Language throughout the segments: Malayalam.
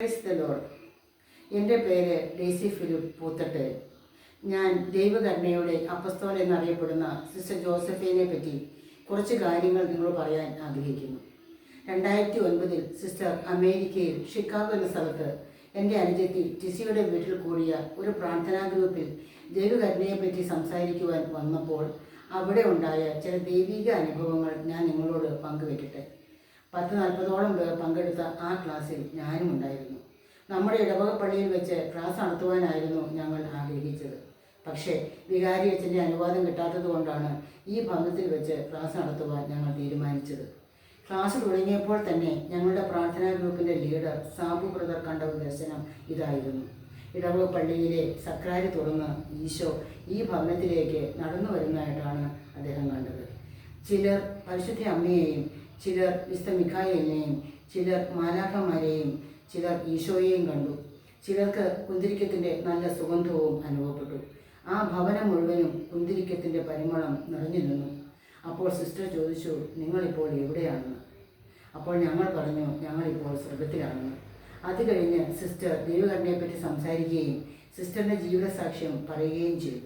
Praise എന്റെ പേര് ഡേസി ഫിലിപ്പ് പൂത്തട്ട്. ഞാൻ ദൈവകരുണയുടെ അപ്പസ്തോൽ എന്നറിയപ്പെടുന്ന സിസ്റ്റർ ജോസഫിനെ പറ്റി കുറച്ച് കാര്യങ്ങൾ നിങ്ങൾ പറയാൻ ആഗ്രഹിക്കുന്നു. രണ്ടായിരത്തി ഒൻപതിൽ സിസ്റ്റർ അമേരിക്കയിൽ ഷിക്കാഗോ എന്ന സ്ഥലത്ത് എന്റെ അനുജത്തി ടിസിയുടെ വീട്ടിൽ കൂടിയ ഒരു പ്രാർത്ഥനാ ഗ്രൂപ്പിൽ ദൈവകരുണയെ പറ്റി സംസാരിക്കുവാൻ വന്നപ്പോൾ അവിടെ ഉണ്ടായ ചില ദൈവിക അനുഭവങ്ങൾ ഞാൻ നിങ്ങളോട് പങ്കുവെക്കട്ടെ. പത്ത് നാൽപ്പതോളം പേർ പങ്കെടുത്ത ആ ക്ലാസ്സിൽ ഞാനും ഉണ്ടായിരുന്നു. നമ്മുടെ ഇടവക പള്ളിയിൽ വെച്ച് ക്ലാസ് നടത്തുവാനായിരുന്നു ഞങ്ങൾ ആഗ്രഹിച്ചത്. പക്ഷേ വികാരി അച്ഛന്റെ അനുവാദം കിട്ടാത്തത് കൊണ്ടാണ് ഈ ഭവനത്തിൽ വെച്ച് ക്ലാസ് നടത്തുവാൻ ഞങ്ങൾ തീരുമാനിച്ചത്. ക്ലാസ് തുടങ്ങിയപ്പോൾ തന്നെ ഞങ്ങളുടെ പ്രാർത്ഥനാ ഗ്രൂപ്പിന്റെ ലീഡർ സാബു ബ്രദർ കണ്ട ദർശനം ഇതായിരുന്നു. ഇടവക പള്ളിയിലെ സക്രാരി തുറന്ന് ഈശോ ഈ ഭവനത്തിലേക്ക് നടന്നു വരുന്നതായിട്ടാണ് അദ്ദേഹം കണ്ടത്. ചിലർ പരിശുദ്ധ അമ്മയെയും ചിലർ മിസ്റ്റർ മിഖായേലിനെയും ചിലർ മാലാഖമാരെയും ചിലർ ഈശോയെയും കണ്ടു. ചിലർക്ക് കുന്തിരിക്കത്തിന്റെ നല്ല സുഗന്ധവും അനുഭവപ്പെട്ടു. ആ ഭവനം മുഴുവനും കുന്തിരിക്കത്തിന്റെ പരിമളം നിറഞ്ഞു നിന്നു. അപ്പോൾ സിസ്റ്റർ ചോദിച്ചു നിങ്ങളിപ്പോൾ എവിടെയാണെന്ന്? അപ്പോൾ ഞങ്ങൾ പറഞ്ഞു ഞങ്ങളിപ്പോൾ സ്വർഗത്തിലാണെന്ന് അത് കഴിഞ്ഞ് സിസ്റ്റർ ദൈവകരുണയെപ്പറ്റി സംസാരിക്കുകയും സിസ്റ്ററിന്റെ ജീവിതസാക്ഷ്യം പറയുകയും ചെയ്തു.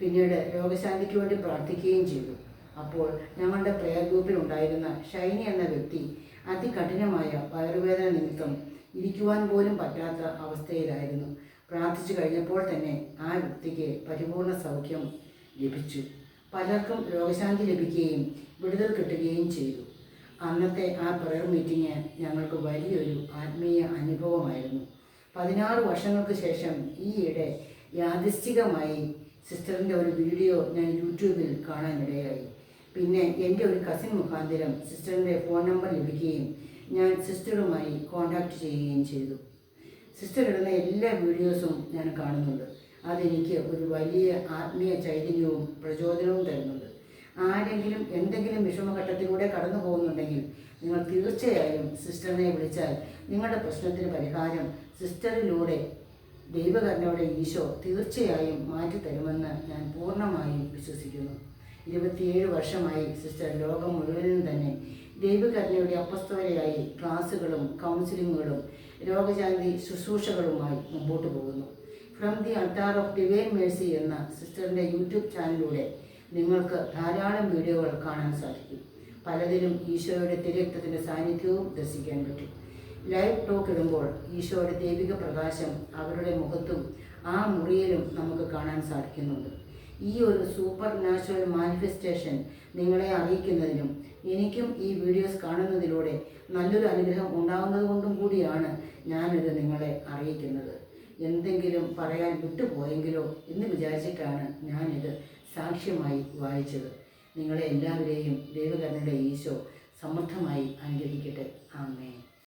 പിന്നീട് രോഗശാന്തിക്ക് വേണ്ടി പ്രാർത്ഥിക്കുകയും ചെയ്തു. അപ്പോൾ ഞങ്ങളുടെ പ്രെയർ ഗ്രൂപ്പിൽ ഉണ്ടായിരുന്ന ഷൈനി എന്ന വ്യക്തി അതികഠിനമായ വയറുവേദന നിമിത്തം ഇരിക്കുവാൻ പോലും പറ്റാത്ത അവസ്ഥയിലായിരുന്നു. പ്രാർത്ഥിച്ചു കഴിഞ്ഞപ്പോൾ തന്നെ ആ വ്യക്തിക്ക് പരിപൂർണ സൗഖ്യം ലഭിച്ചു. പലർക്കും രോഗശാന്തി ലഭിക്കുകയും വിടുതൽ കിട്ടുകയും ചെയ്തു. അന്നത്തെ ആ പ്രയർ മീറ്റിംഗ് ഞങ്ങൾക്ക് വലിയൊരു ആത്മീയ അനുഭവമായിരുന്നു. പതിനാറ് വർഷങ്ങൾക്ക് ശേഷം ഈയിടെ യാദൃശ്ചികമായി സിസ്റ്ററിന്റെ ഒരു വീഡിയോ ഞാൻ യൂട്യൂബിൽ കാണാനിടയായി. പിന്നെ എന്റെ ഒരു കസിൻ മുഖാന്തരം സിസ്റ്ററിന്റെ ഫോൺ നമ്പർ ലഭിക്കുകയും ഞാൻ സിസ്റ്ററുമായി കോൺടാക്റ്റ് ചെയ്യുകയും ചെയ്തു. സിസ്റ്റർ ഇടുന്ന എല്ലാ വീഡിയോസും ഞാൻ കാണുന്നുണ്ട്. അതെനിക്ക് ഒരു വലിയ ആത്മീയ ചൈതന്യവും പ്രചോദനവും തരുന്നുണ്ട്. ആരെങ്കിലും എന്തെങ്കിലും വിഷമഘട്ടത്തിലൂടെ കടന്നു പോകുന്നുണ്ടെങ്കിൽ നിങ്ങൾ തീർച്ചയായും സിസ്റ്ററിനെ വിളിച്ചാൽ നിങ്ങളുടെ പ്രശ്നത്തിന് പരിഹാരം സിസ്റ്ററിലൂടെ ദൈവകരണയുടെ ഈശോ തീർച്ചയായും മാറ്റിത്തരുമെന്ന് ഞാൻ പൂർണമായും വിശ്വസിക്കുന്നു. ഇരുപത്തിയേഴ് വർഷമായി സിസ്റ്റർ ലോകം മുഴുവനും തന്നെ ദൈവകരുണയുടെ അപ്പസ്തോലയായി ക്ലാസുകളും കൗൺസിലിങ്ങുകളും രോഗശാന്തി ശുശ്രൂഷകളുമായി മുമ്പോട്ട് പോകുന്നു. From the altar of divine mercy എന്ന സിസ്റ്ററിന്റെ യൂട്യൂബ് ചാനലിലൂടെ നിങ്ങൾക്ക് ധാരാളം വീഡിയോകൾ കാണാൻ സാധിക്കും. പലതിലും ഈശോയുടെ തിരക്തത്തിന്റെ സാന്നിധ്യവും ദർശിക്കാൻ പറ്റും. ലൈവ് ടോക്ക് ഇടുമ്പോൾ ഈശോയുടെ ദൈവിക പ്രകാശം അവരുടെ മുഖത്തും ആ മുറിയിലും നമുക്ക് കാണാൻ സാധിക്കുന്നുണ്ട്. ഈ ഒരു സൂപ്പർ നാച്ചുറൽ മാനിഫെസ്റ്റേഷൻ നിങ്ങളെ അറിയിക്കുന്നതിനും എനിക്കും ഈ വീഡിയോസ് കാണുന്നതിലൂടെ നല്ലൊരു അനുഗ്രഹം ഉണ്ടാകുന്നത് കൊണ്ടും കൂടിയാണ് ഞാനിത് നിങ്ങളെ അറിയിക്കുന്നത്. എന്തെങ്കിലും പറയാൻ വിട്ടുപോയെങ്കിലോ എന്ന് വിചാരിച്ചിട്ടാണ് ഞാനിത് സാക്ഷ്യമായി വായിച്ചത്. നിങ്ങളെ എല്ലാവരെയും ദൈവകരുണയുടെ ഈശോ സമൃദ്ധമായി അനുഗ്രഹിക്കട്ടെ. ആമേ